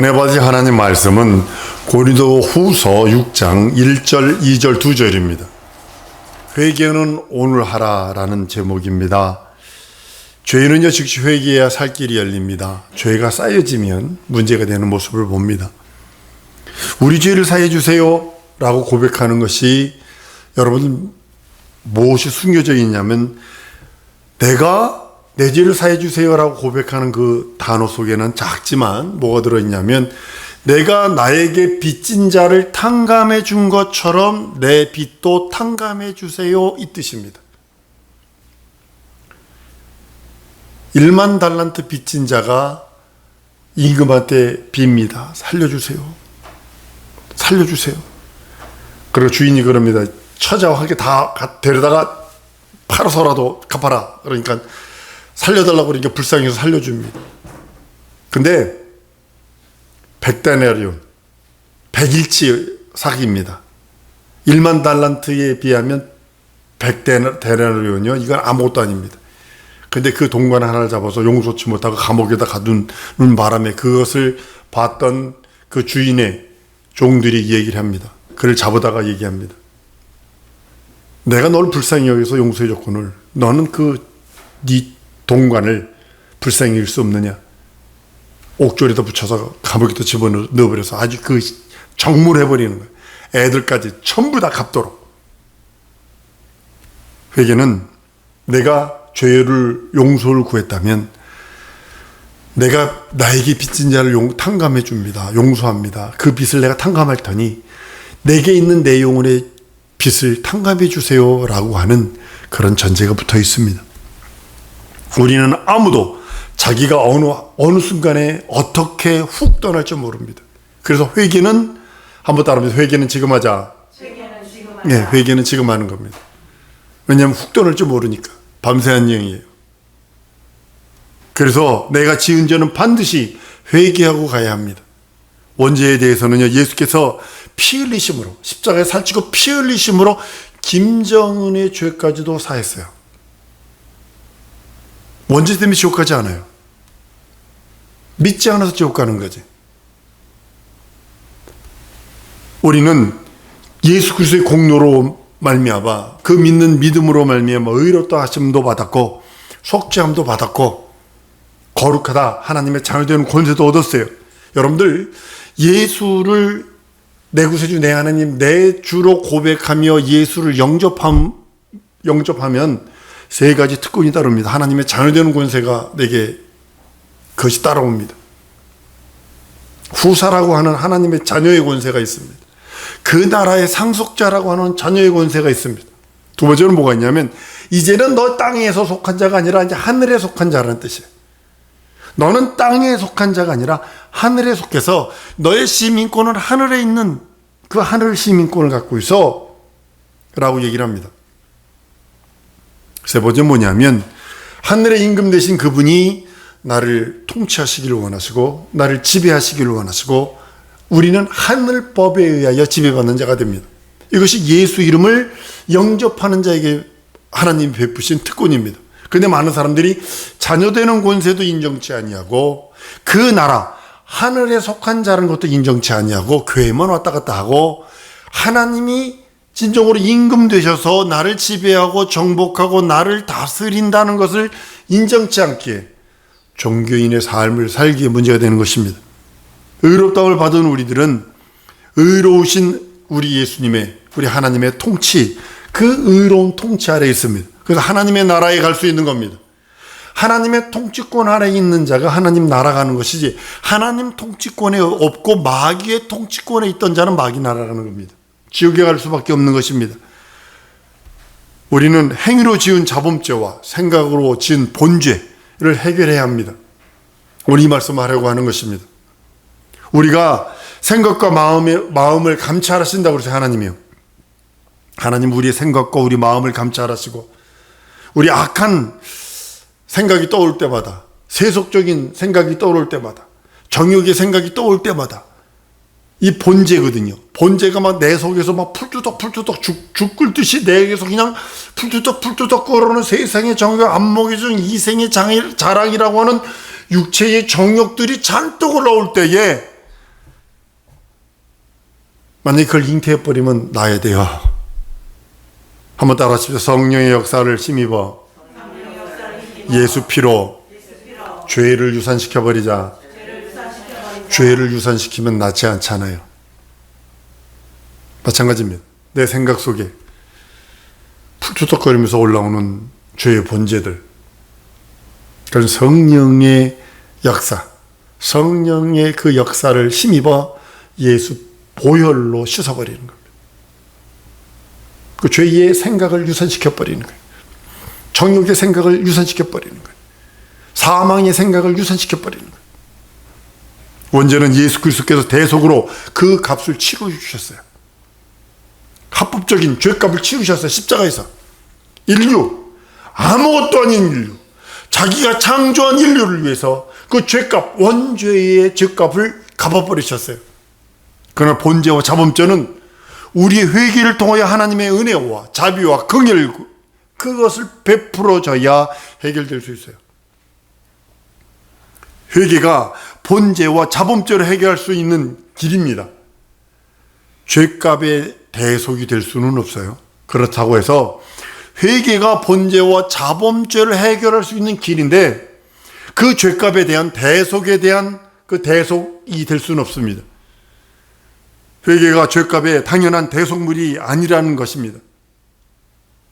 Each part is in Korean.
받으신 하나님 말씀은 고린도 후서 6장 1절, 2절, 2절입니다. 회개는 오늘 하라라는 제목입니다. 죄는요, 즉시 회개해야 살 길이 열립니다. 죄가 쌓여지면 문제가 되는 모습을 봅니다. 우리 죄를 사해 주세요. 라고 고백하는 것이 여러분 무엇이 숨겨져 있냐면 내가 내 죄를 사해 주세요라고 고백하는 그 단어 속에는 작지만 뭐가 들어 있냐면 내가 나에게 빚진 자를 탕감해 준 것처럼 내 빚도 탕감해 주세요 이 뜻입니다. 1만 달란트 빚진 자가 임금한테 빕니다. 살려주세요. 살려주세요. 그리고 주인이 그럽니다. 처자와 함께 다 데려다가 팔아서라도 갚아라. 그러니까 살려달라고 그러니까 불쌍해서 살려줍니다. 근데 백데나리온, 백일치 사기입니다. 1만 달란트에 비하면 백데나리온이요. 이건 아무것도 아닙니다. 근데 그 동관 하나를 잡아서 용서치 못하고 감옥에다 가둔 바람에 그것을 봤던 그 주인의 종들이 얘기를 합니다. 그를 잡아다가 얘기합니다. 내가 널 불쌍히 여기서 용서해 줬거늘 너는 그네 동관을 불쌍히 여길 수 없느냐? 옥졸에다 붙여서 감옥에다 집어넣어버려서 아주 그 정물해버리는 거예요. 애들까지 전부 다 갚도록. 회개는 내가 죄를 용서를 구했다면 내가 나에게 빚진 자를 용, 탕감해 줍니다. 용서합니다. 그 빚을 내가 탕감할 테니 내게 있는 내 영혼의 빚을 탕감해 주세요. 라고 하는 그런 전제가 붙어 있습니다. 우리는 아무도 자기가 어느, 어느 순간에 어떻게 훅 떠날지 모릅니다. 그래서 회개는, 한번 따라합니다. 회개는 지금 하자. 회개는 지금 예, 회개는 지금 하는 겁니다. 왜냐하면 훅 떠날지 모르니까. 밤새한 영이에요. 그래서 내가 지은 죄는 반드시 회개하고 가야 합니다. 원죄에 대해서는요, 예수께서 피 흘리심으로, 십자가에 살찌고 피 흘리심으로 김정은의 죄까지도 사했어요. 원죄 때문에 지옥 가지 않아요. 믿지 않아서 지옥 가는 거지. 우리는 예수 그리스도의 공로로 말미암아 그 믿는 믿음으로 말미암아 의롭다 하심도 받았고 속죄함도 받았고 거룩하다 하나님의 자녀되는 권세도 얻었어요. 여러분들 예수를 내 구세주 내 하나님 내 주로 고백하며 예수를 영접함 영접하면 세 가지 특권이 따릅니다. 하나님의 자녀되는 권세가 내게 그것이 따라옵니다. 후사라고 하는 하나님의 자녀의 권세가 있습니다. 그 나라의 상속자라고 하는 자녀의 권세가 있습니다. 두 번째는 뭐가 있냐면 이제는 너 땅에서 속한 자가 아니라 이제 하늘에 속한 자라는 뜻이에요. 너는 땅에 속한 자가 아니라 하늘에 속해서 너의 시민권은 하늘에 있는 그 하늘 시민권을 갖고 있어 라고 얘기를 합니다. 세 번째 뭐냐면 하늘의 임금 되신 그분이 나를 통치하시기를 원하시고 나를 지배하시기를 원하시고 우리는 하늘법에 의하여 지배받는 자가 됩니다. 이것이 예수 이름을 영접하는 자에게 하나님 베푸신 특권입니다. 근데 많은 사람들이 자녀되는 권세도 인정치 아니하고 그 나라 하늘에 속한 자라는 것도 인정치 아니하고 교회만 왔다 갔다 하고 하나님이 진정으로 임금 되셔서 나를 지배하고 정복하고 나를 다스린다는 것을 인정치 않기에 종교인의 삶을 살기에 문제가 되는 것입니다. 의롭다움을 받은 우리들은 의로우신 우리 예수님의 우리 하나님의 통치 그 의로운 통치 아래 있습니다. 그래서 하나님의 나라에 갈 수 있는 겁니다. 하나님의 통치권 아래 있는 자가 하나님 나라 가는 것이지 하나님 통치권에 없고 마귀의 통치권에 있던 자는 마귀 나라가는 겁니다. 지옥에 갈 수밖에 없는 것입니다. 우리는 행위로 지은 자범죄와 생각으로 지은 본죄를 해결해야 합니다. 우리 말씀하려고 하는 것입니다. 우리가 생각과 마음의, 마음을 감찰하신다고 그러죠, 하나님이요. 하나님 우리의 생각과 우리 마음을 감찰하시고, 우리 악한 생각이 떠올 때마다, 세속적인 생각이 떠오를 때마다, 정욕의 생각이 떠올 때마다, 이 본제거든요. 본제가 막 내 속에서 막 풀투덕 풀투덕 죽, 죽을 듯이 내에서 그냥 풀투덕 풀투덕 끓어오는 세상의 정욕, 안목이 준 이생의 장 자랑이라고 하는 육체의 정욕들이 잔뜩 올라올 때에 만약에 그걸 잉태해버리면 나야 돼요. 한번 따라 하십시오. 성령의 역사를 힘입어 예수 피로 죄를 유산시켜버리자. 죄를 유산시키면 낫지 않잖아요. 마찬가지입니다. 내 생각 속에 풀투덕거리면서 올라오는 죄의 본제들. 그런 성령의 역사, 성령의 그 역사를 힘입어 예수 보혈로 씻어버리는 겁니다. 그 죄의 생각을 유산시켜버리는 거예요. 정욕의 생각을 유산시켜버리는 거예요. 사망의 생각을 유산시켜버리는 거예요. 원죄는 예수 그리스도께서 대속으로 그 값을 치러 주셨어요. 합법적인 죄값을 치르셨어요. 십자가에서. 인류, 아무것도 아닌 인류, 자기가 창조한 인류를 위해서 그 죄값, 원죄의 죄값을 갚아버리셨어요. 그러나 본죄와 자범죄는 우리의 회개를 통하여 하나님의 은혜와 자비와 긍휼 그것을 베풀어져야 해결될 수 있어요. 회개가 본죄와 자범죄를 해결할 수 있는 길입니다. 죄값의 대속이 될 수는 없어요. 그렇다고 해서 회개가 본죄와 자범죄를 해결할 수 있는 길인데 그 죄값에 대한 대속에 대한 그 대속이 될 수는 없습니다. 회개가 죄값의 당연한 대속물이 아니라는 것입니다.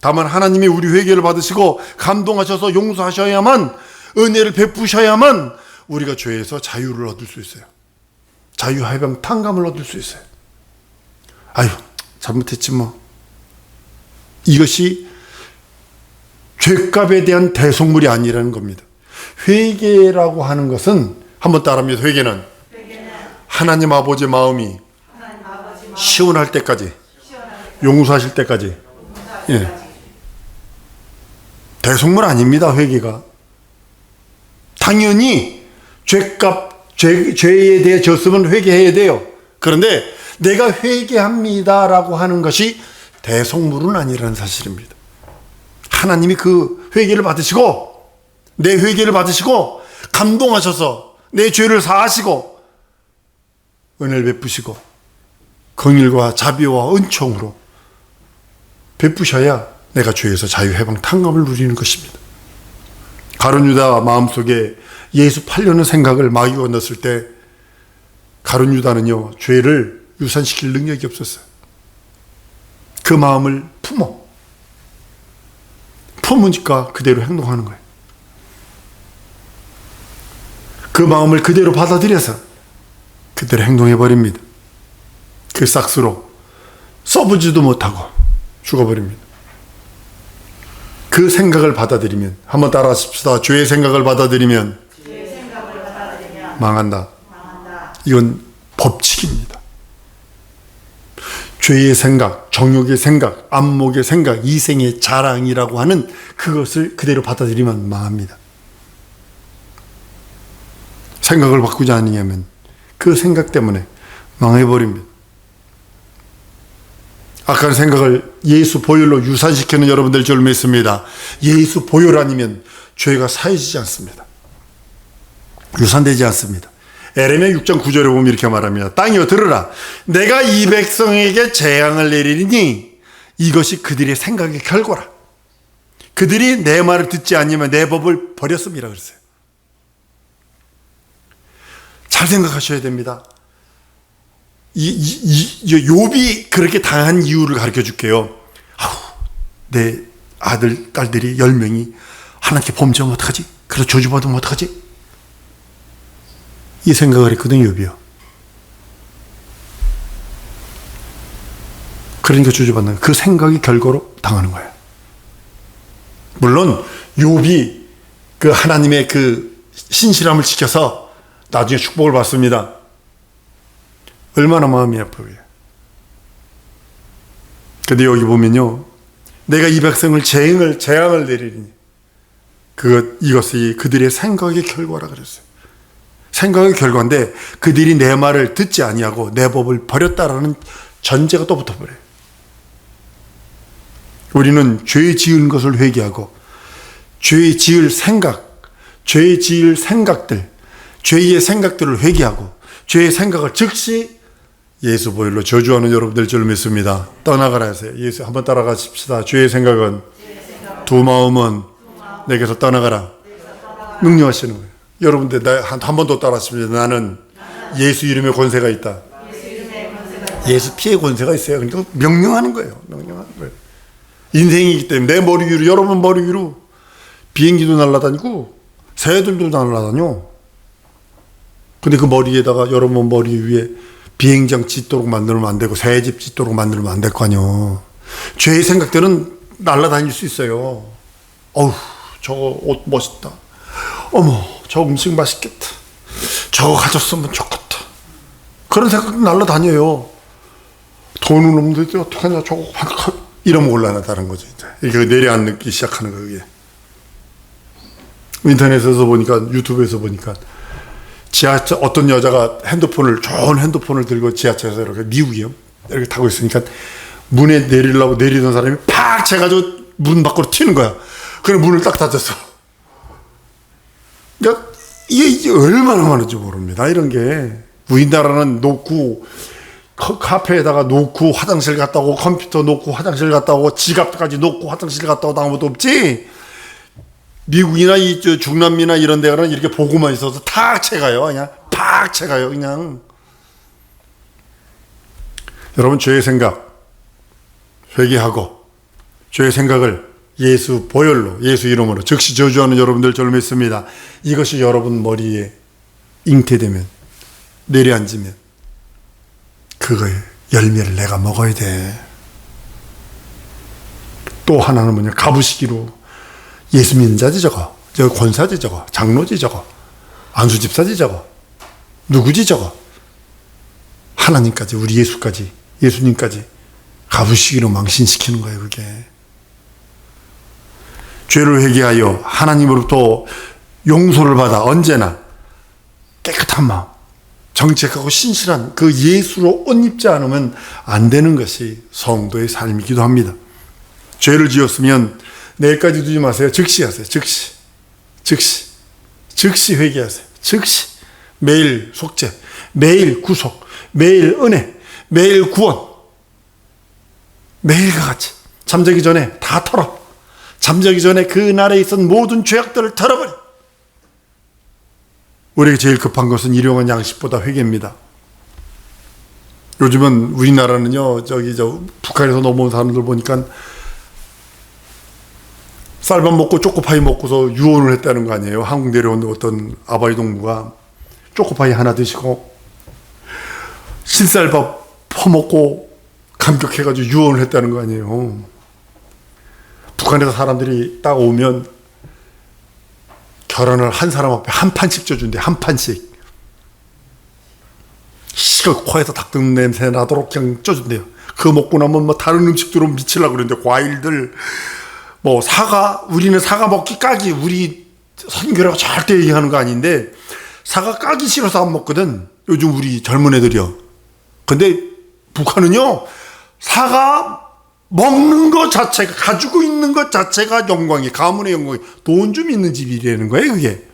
다만 하나님이 우리 회개를 받으시고 감동하셔서 용서하셔야만 은혜를 베푸셔야만 우리가 죄에서 자유를 얻을 수 있어요. 자유 해방 탕감을 얻을 수 있어요. 아유, 잘못했지 뭐. 이것이 죄값에 대한 대속물이 아니라는 겁니다. 회개라고 하는 것은 한번 따라합니다. 회개는 하나님 아버지 마음이 시원할 때까지 용서하실 때까지 예. 대속물 아닙니다. 회개가 당연히 죄값 죄, 죄에 대해 졌으면 회개해야 돼요. 그런데 내가 회개합니다라고 하는 것이 대속물은 아니라는 사실입니다. 하나님이 그 회개를 받으시고 내 회개를 받으시고 감동하셔서 내 죄를 사하시고 은혜를 베푸시고 긍휼과 자비와 은총으로 베푸셔야 내가 죄에서 자유 해방 탕감을 누리는 것입니다. 가룟 유다 마음속에 예수 팔려는 생각을 마귀가 넣었을 때 가룟 유다는요 죄를 유산시킬 능력이 없었어요. 그 마음을 품어 품으니까 그대로 행동하는 거예요. 그 마음을 그대로 받아들여서 그대로 행동해 버립니다. 그 싹스로 써보지도 못하고 죽어버립니다. 그 생각을 받아들이면 한번 따라 하십시다. 죄의 생각을 받아들이면 망한다. 이건 법칙입니다. 죄의 생각, 정욕의 생각, 안목의 생각, 이생의 자랑이라고 하는 그것을 그대로 받아들이면 망합니다. 생각을 바꾸지 않으면 그 생각 때문에 망해버립니다. 악한 생각을 예수 보혈로 유산시키는 여러분들 줄 믿습니다. 예수 보혈 아니면 죄가 사해지지 않습니다. 유산되지 않습니다. 에레미야 6장 9절에 보면 이렇게 말합니다. 땅이여 들으라. 내가 이 백성에게 재앙을 내리니 이것이 그들의 생각의 결과라. 그들이 내 말을 듣지 않으면 내 법을 버렸습니다. 그랬어요. 잘 생각하셔야 됩니다. 이, 이, 이, 욥이 그렇게 당한 이유를 가르쳐 줄게요. 아우, 내 아들, 딸들이 열 명이 하나님께 범죄하면 어떡하지? 그래 저주받으면 어떡하지? 이 생각을 했거든요, 욥이요. 그러니까 저주받는 그 생각이 결과로 당하는 거예요. 물론 욥이 그 하나님의 그 신실함을 지켜서 나중에 축복을 받습니다. 얼마나 마음이 아프요. 근데 여기 보면요. 내가 이 백성을 재앙을, 재앙을 내리니. 그것, 이것이 그들의 생각의 결과라 그랬어요. 생각의 결과인데 그들이 내 말을 듣지 아니하고 내 법을 버렸다라는 전제가 또 붙어버려요. 우리는 죄 지은 것을 회개하고 죄 지을 생각, 죄 지을 생각들, 죄의 생각들을 회개하고 죄의 생각을 즉시 예수 보혈로 저주하는 여러분들 줄 믿습니다. 떠나가라 하세요. 예수 한번 따라가십시다. 주의 생각은 두 마음은 내게서 떠나가라. 능력하시는 거예요. 여러분들 나한 한번더 따라하십니다. 나는 예수 이름의 권세가 있다. 예수 피의 권세가 있어요. 그러니까 명령하는 거예요. 명령하는 거예요. 인생이기 때문에 내 머리 위로 여러분 머리 위로 비행기도 날아다니고 새들도 날아다녀. 근데 그 머리에다가 여러분 머리 위에 비행장 짓도록 만들면 안 되고 새집 짓도록 만들면 안 될 거 아니요. 죄의 생각들은 날아다닐 수 있어요. 어우, 저거 옷 멋있다. 어머, 저 음식 맛있겠다. 저거 가졌으면 좋겠다. 그런 생각도 날아다녀요. 돈은 없는데 어떡하냐, 저거 이러면 곤란하다는 거죠. 이제. 이게 내려앉기 시작하는 거예요, 이게. 인터넷에서 보니까, 유튜브에서 보니까, 지하철, 어떤 여자가 핸드폰을, 좋은 핸드폰을 들고 지하철에서 이렇게 미국이요. 이렇게 타고 있으니까, 문에 내리려고 내리던 사람이 팍 채가지고 문 밖으로 튀는 거야. 그래, 문을 딱 닫았어. 그러니까, 이게, 얼마나 많은지 모릅니다. 이런 게. 우리나라는 놓고, 카- 카페에다가 놓고 화장실 갔다 오고 컴퓨터 놓고 화장실 갔다 오고 지갑까지 놓고 화장실 갔다 오고 아무것도 없지 미국이나 이저 중남미나 이런 데 가는 이렇게 보고만 있어서 탁 채가요. 그냥 팍 채가요. 그냥. 여러분 죄의 생각 회개하고 죄의 생각을 예수 보혈로 예수 이름으로 즉시 저주하는 여러분들 저를 믿습니다. 이것이 여러분 머리에 잉태되면 내려앉으면 그거의 열매를 내가 먹어야 돼. 또 하나는 뭐냐, 가부시기로 예수 믿는 자지 저거. 저 권사지 저거. 장로지 저거. 안수집사지 저거. 누구지 저거. 하나님까지, 우리 예수까지, 예수님까지 가부시기로 망신시키는 거예요, 그게. 죄를 회개하여 하나님으로부터 용서를 받아 언제나 깨끗한 마음, 정직하고 신실한 그 예수로 옷 입지 않으면 안 되는 것이 성도의 삶이기도 합니다. 죄를 지었으면 내일까지 두지 마세요. 즉시 하세요. 즉시. 즉시. 즉시 회개하세요. 즉시. 매일 속죄, 매일 구속, 매일 은혜, 매일 구원. 매일과 같이. 잠자기 전에 다 털어. 잠자기 전에 그 날에 있던 모든 죄악들을 털어버려. 우리에게 제일 급한 것은 일용한 양식보다 회개입니다. 요즘은 우리나라는요, 저기 저 북한에서 넘어온 사람들 보니까 쌀밥 먹고 초코파이 먹고서 유언을 했다는 거 아니에요. 한국 내려온 어떤 아바이 동무가 초코파이 하나 드시고 신쌀밥 퍼먹고 감격해가지고 유언을 했다는 거 아니에요. 북한에서 사람들이 딱 오면 결혼을 한 사람 앞에 한 판씩 쪄준대 한 판씩 시가 코에서 닭등 냄새 나도록 그냥 쪄준대요 그거 먹고 나면 뭐 다른 음식들로 미치려고 그러는데 과일들 뭐 사과 우리는 사과 먹기 까기 우리 선교라고 절대 얘기하는 거 아닌데 사과 까기 싫어서 안 먹거든. 요즘 우리 젊은 애들이요. 근데 북한은요 사과 먹는 것 자체가 가지고 있는 것 자체가 영광이 가문의 영광이 돈 좀 있는 집이라는 거예요 그게.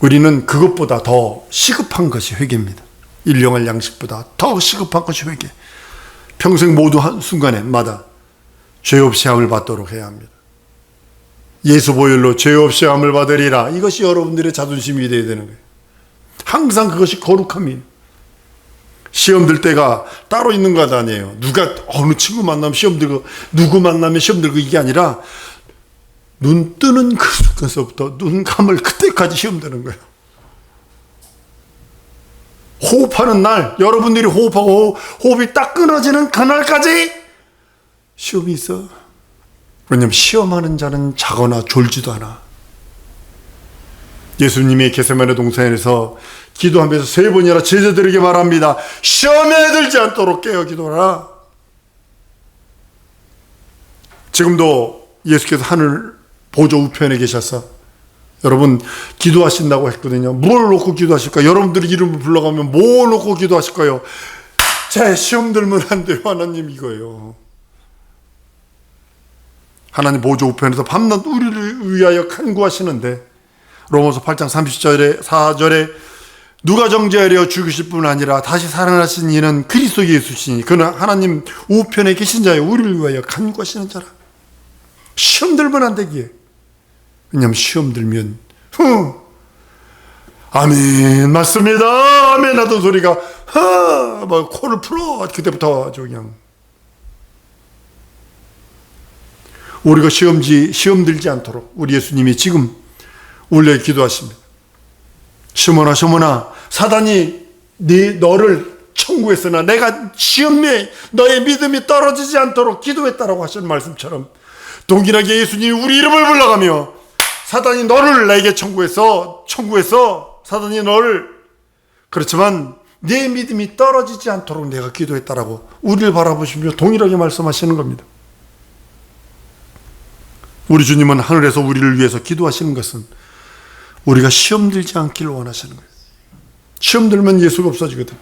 우리는 그것보다 더 시급한 것이 회개입니다. 일용할 양식보다 더 시급한 것이 회개 평생 모두 한 순간에 마다 죄 없이 함을 받도록 해야 합니다 예수 보혈로 죄 없이 함을 받으리라 이것이 여러분들의 자존심이 되어야 되는 거예요 항상 그것이 거룩함이에요 시험 들 때가 따로 있는 것 아니에요. 누가 어느 친구 만나면 시험 들고 누구 만나면 시험 들고 이게 아니라 눈 뜨는 그 순간서부터 눈 감을 그때까지 시험 드는 거예요. 호흡하는 날 여러분들이 호흡하고 호흡이 딱 끊어지는 그날까지 시험이 있어. 왜냐하면 시험하는 자는 자거나 졸지도 않아. 예수님이 게세마네 동산에서 기도하면서 세 번이나 제자들에게 말합니다. 시험에 들지 않도록 깨어 기도하라. 지금도 예수께서 하늘 보좌 우편에 계셔서 여러분 기도하신다고 했거든요. 뭘 놓고 기도하실까? 여러분들이 이름을 불러가면 뭘 놓고 기도하실까요? 제 시험 들면 안 돼요. 하나님 이거예요. 하나님 보좌 우편에서 밤낮 우리를 위하여 간구하시는데 로마서 8장 30절에 4절에 누가 정죄하려 죽으실 뿐 아니라 다시 살아나신 이는 그리스도 예수시니 그는 하나님 우편에 계신 자여 우리를 위하여 간구하시는 자라. 시험 들면 안 되기에. 왜냐면 시험 들면 후! 아멘 맞습니다. 아멘 하던 소리가 하뭐 코를 풀어! 그때부터 아주 그냥. 우리가 시험지 시험 들지 않도록 우리 예수님이 지금 울려 기도하십니다. 시몬아 시몬아 사단이 네 너를 청구했으나 내가 시험에 너의 믿음이 떨어지지 않도록 기도했다라고 하신 말씀처럼 동일하게 예수님이 우리 이름을 불러가며 사단이 너를 나에게 청구해서 청구해서 사단이 너를 그렇지만 내 믿음이 떨어지지 않도록 내가 기도했다라고 우리를 바라보시며 동일하게 말씀하시는 겁니다. 우리 주님은 하늘에서 우리를 위해서 기도하시는 것은 우리가 시험 들지 않기를 원하시는 거예요. 시험 들면 예수가 없어지거든요.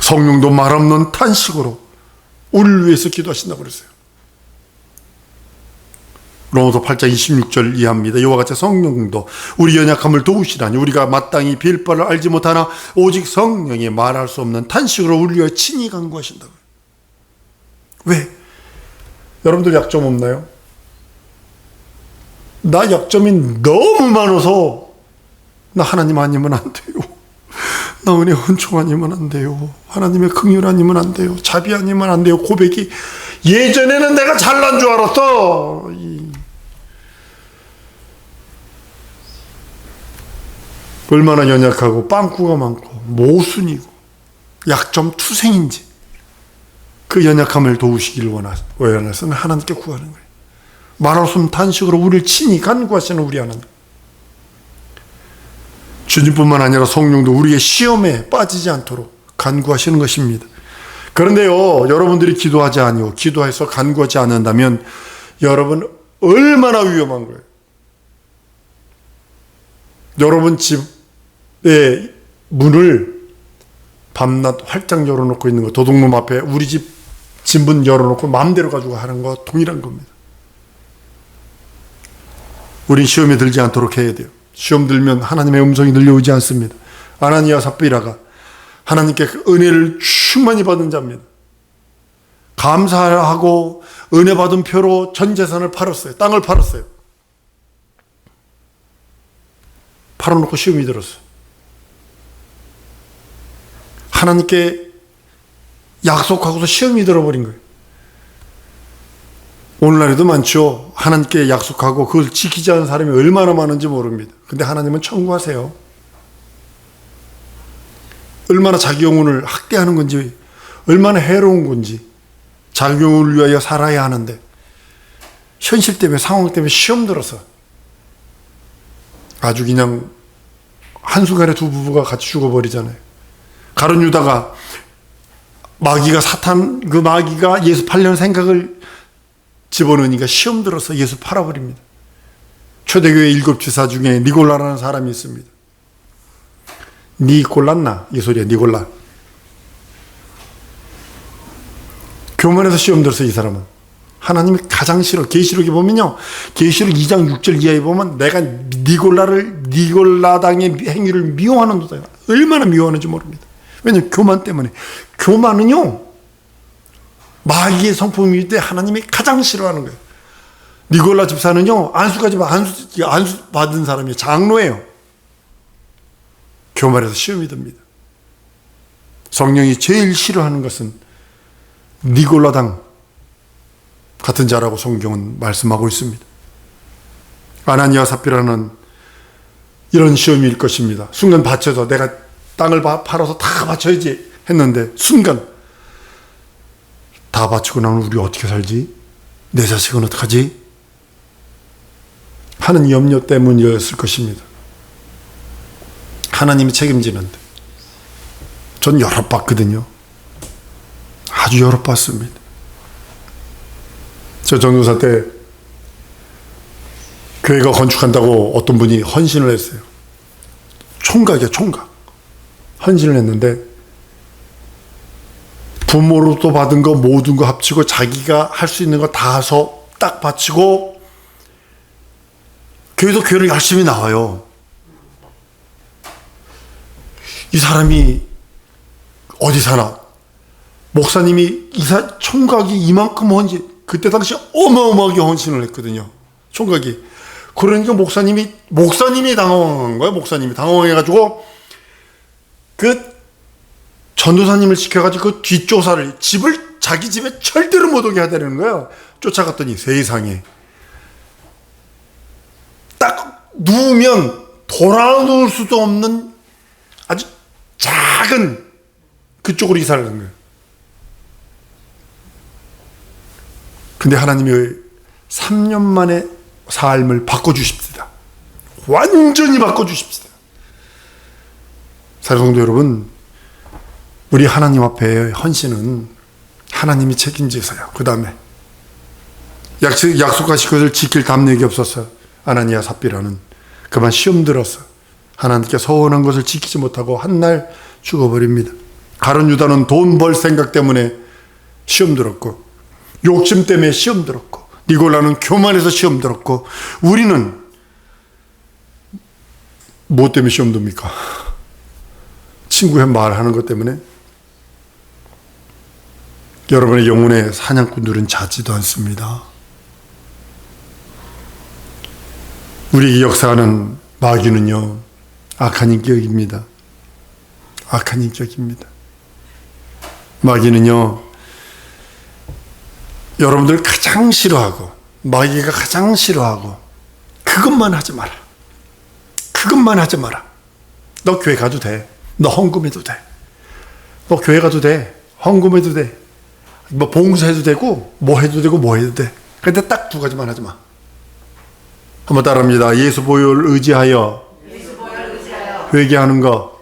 성령도 말 없는 탄식으로 우리를 위해서 기도하신다고 그랬어요. 로마서 8장 26절 이하입니다. 이와 같이 성령도 우리 연약함을 도우시라니 우리가 마땅히 빌 바를 알지 못하나 오직 성령이 말할 수 없는 탄식으로 우리 위해 친히 간구하신다고요. 왜? 여러분들 약점 없나요? 나 약점이 너무 많아서 나 하나님 아니면 안 돼요. 나 은혜 헌총 아니면 안 돼요. 하나님의 긍휼 아니면 안 돼요. 자비 아니면 안 돼요. 고백이 예전에는 내가 잘난 줄 알았어. 얼마나 연약하고 빵꾸가 많고 모순이고 약점 투생인지 그 연약함을 도우시기를 원하서는 하나님께 구하는 거예요. 말없음 탄식으로 우리를 친히 간구하시는 우리 하나님. 주님뿐만 아니라 성령도 우리의 시험에 빠지지 않도록 간구하시는 것입니다. 그런데요, 여러분들이 기도하지 아니오, 기도해서 간구하지 않는다면 여러분 얼마나 위험한 거예요. 여러분 집의 문을 밤낮 활짝 열어놓고 있는 거, 도둑놈 앞에 우리 집 진문 열어놓고 마음대로 가지고 하는 거 동일한 겁니다. 우린 시험에 들지 않도록 해야 돼요. 시험 들면 하나님의 음성이 들려오지 않습니다. 아나니아 삽비라가 하나님께 그 은혜를 충만히 받은 자입니다. 감사하고 은혜 받은 표로 전 재산을 팔았어요. 땅을 팔았어요. 팔아놓고 시험이 들었어요. 하나님께 약속하고서 시험이 들어버린 거예요. 오늘날에도 많죠. 하나님께 약속하고 그걸 지키지 않은 사람이 얼마나 많은지 모릅니다. 근데 하나님은 청구하세요. 얼마나 자기 영혼을 학대하는 건지, 얼마나 해로운 건지, 자기 영혼을 위하여 살아야 하는데, 현실 때문에, 상황 때문에 시험 들어서 아주 그냥 한순간에 두 부부가 같이 죽어버리잖아요. 가론 유다가 마귀가 사탄, 그 마귀가 예수 팔려는 생각을 집어넣으니까 시험 들어서 예수 팔아버립니다. 초대교회 일곱 지사 중에 니골라라는 사람이 있습니다. 니골랐나? 이 소리야, 니골라. 교문에서 시험 들어서 이 사람은. 하나님이 가장 싫어. 계시록에 보면요. 계시록 2장 6절 이하에 보면 내가 니골라를, 니골라당의 행위를 미워하는 도다. 얼마나 미워하는지 모릅니다. 왜냐면 교만 때문에. 교만은요, 마귀의 성품일 때 하나님이 가장 싫어하는 거예요. 니골라 집사는요, 안수까지 안수, 안수 받은 사람이 장로예요. 교말에서 시험이 듭니다. 성령이 제일 싫어하는 것은 니골라당 같은 자라고 성경은 말씀하고 있습니다. 아나니아 삽비라는 이런 시험일 것입니다. 순간 바쳐서 내가 땅을 팔아서 다 바쳐야지 했는데 순간 다 바치고 나면 우리 어떻게 살지? 내 자식은 어떡하지? 하는 염려 때문이었을 것입니다. 하나님이 책임지는데. 전 여러 봤거든요. 아주 여러 봤습니다. 저 전도사 때 교회가 건축한다고 어떤 분이 헌신을 했어요. 총각이야, 총각. 헌신을 했는데 부모로부터 받은 거 모든 거 합치고 자기가 할 수 있는 거 다 해서 딱 바치고 교회도 교회를 열심히 나와요. 이 사람이 어디 사나? 목사님이 이사 총각이 이만큼 헌신 그때 당시 어마어마하게 헌신을 했거든요. 총각이 그러니까 목사님이 목사님이 당황한 거예요. 목사님이 당황해가지고 그 전도사님을 시켜가지고 그 뒷조사를 집을 자기 집에 절대로 못 오게 하다는 거예요. 쫓아갔더니 세상에 딱 누우면 돌아 누울 수도 없는 아주 작은 그쪽으로 이사를 간 거예요. 근데 하나님이 3년 만에 삶을 바꿔주십니다. 완전히 바꿔주십니다. 사랑성도 여러분, 우리 하나님 앞에 헌신은 하나님이 책임지세요. 그 다음에 약속, 약속하신 것을 지킬 담력이 없어서 아나니아 삽비라는 그만 시험 들어서 하나님께 서원한 것을 지키지 못하고 한 날 죽어버립니다. 가론 유다는 돈 벌 생각 때문에 시험 들었고 욕심 때문에 시험 들었고 니골라는 교만해서 시험 들었고 우리는 뭐 때문에 시험 듭니까? 친구의 말하는 것 때문에 여러분의 영혼의 사냥꾼들은 자지도 않습니다. 우리에게 역사하는 마귀는요 악한 인격입니다. 악한 인격입니다. 마귀는요 여러분들 가장 싫어하고 마귀가 가장 싫어하고 그것만 하지 마라. 그것만 하지 마라. 너 교회 가도 돼. 너 헌금해도 돼. 너 교회 가도 돼. 헌금해도 돼. 뭐 봉사해도 되고 뭐 해도 되고 뭐 해도 돼. 근데 딱 두 가지만 하지 마. 한번 따라합니다. 예수 보혈 의지하여 회개하는 거.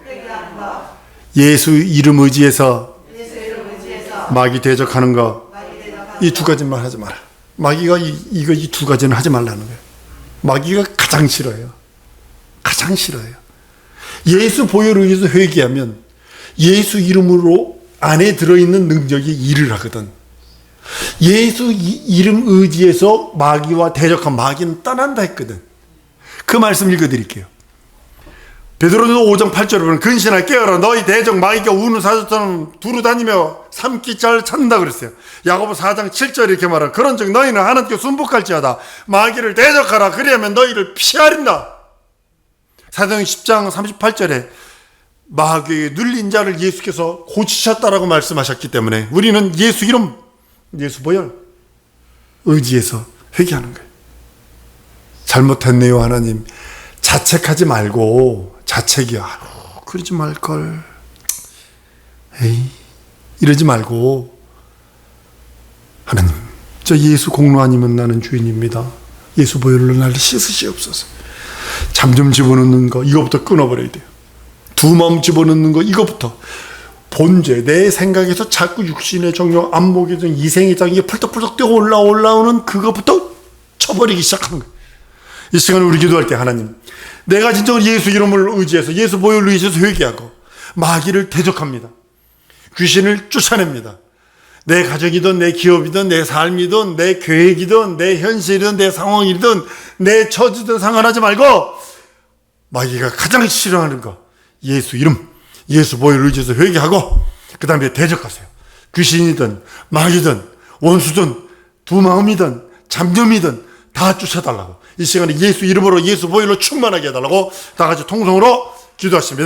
예수 이름 의지해서 마귀 대적하는 거. 이 두 가지만 하지 마라. 마귀가 이, 이거 이 두 가지는 하지 말라는 거예요. 마귀가 가장 싫어요. 가장 싫어요. 예수 보혈을 위해서 회개하면 예수 이름으로 안에 들어있는 능력이 일을 하거든. 예수 이- 이름 의지에서 마귀와 대적한 마귀는 떠난다 했거든. 그 말씀 읽어드릴게요. 베드로전서 5장 8절에 보면 근신아 깨어라 너희 대적 마귀가 우는 사자처럼 두루 다니며 삼키잘 찾는다 그랬어요. 야고보 4장 7절에 이렇게 말하 그런즉 너희는 하나님께 순복할지어다 마귀를 대적하라 그리하면 너희를 피하린다. 사도행 10장 38절에 마귀에 눌린 자를 예수께서 고치셨다라고 말씀하셨기 때문에 우리는 예수 이름 예수 보혈 의지해서 회개하는 거예요. 잘못했네요 하나님. 자책하지 말고 자책이야. 아유, 그러지 말걸. 에이 이러지 말고. 하나님 저 예수 공로 아니면 나는 주인입니다. 예수 보혈로 나를 씻으시옵소서 잠 좀 집어넣는 거 이거부터 끊어버려야 돼요. 두 마음 집어넣는 거 이거부터. 본죄 내 생각에서 자꾸 육신의 정욕 안목의 정 이생의 장 이게 펄떡펄떡 뛰어 올라 올라오는 그거부터 쳐버리기 시작하는 거예요. 이 시간에 우리 기도할 때 하나님 내가 진정으로 예수 이름을 의지해서 예수 보혈로 의지해서 회개하고 마귀를 대적합니다. 귀신을 쫓아냅니다 내 가정이든 내 기업이든 내 삶이든 내 계획이든 내 현실이든 내 상황이든 내 처지든 상관하지 말고 마귀가 가장 싫어하는 거 예수 이름 예수 보혈 의지해서 회개하고 그 다음에 대적하세요. 귀신이든 마귀든 원수든 두 마음이든 잠념이든 다 쫓아달라고. 이 시간에 예수 이름으로 예수 보혈로 충만하게 해달라고 다 같이 통성으로 기도하십니다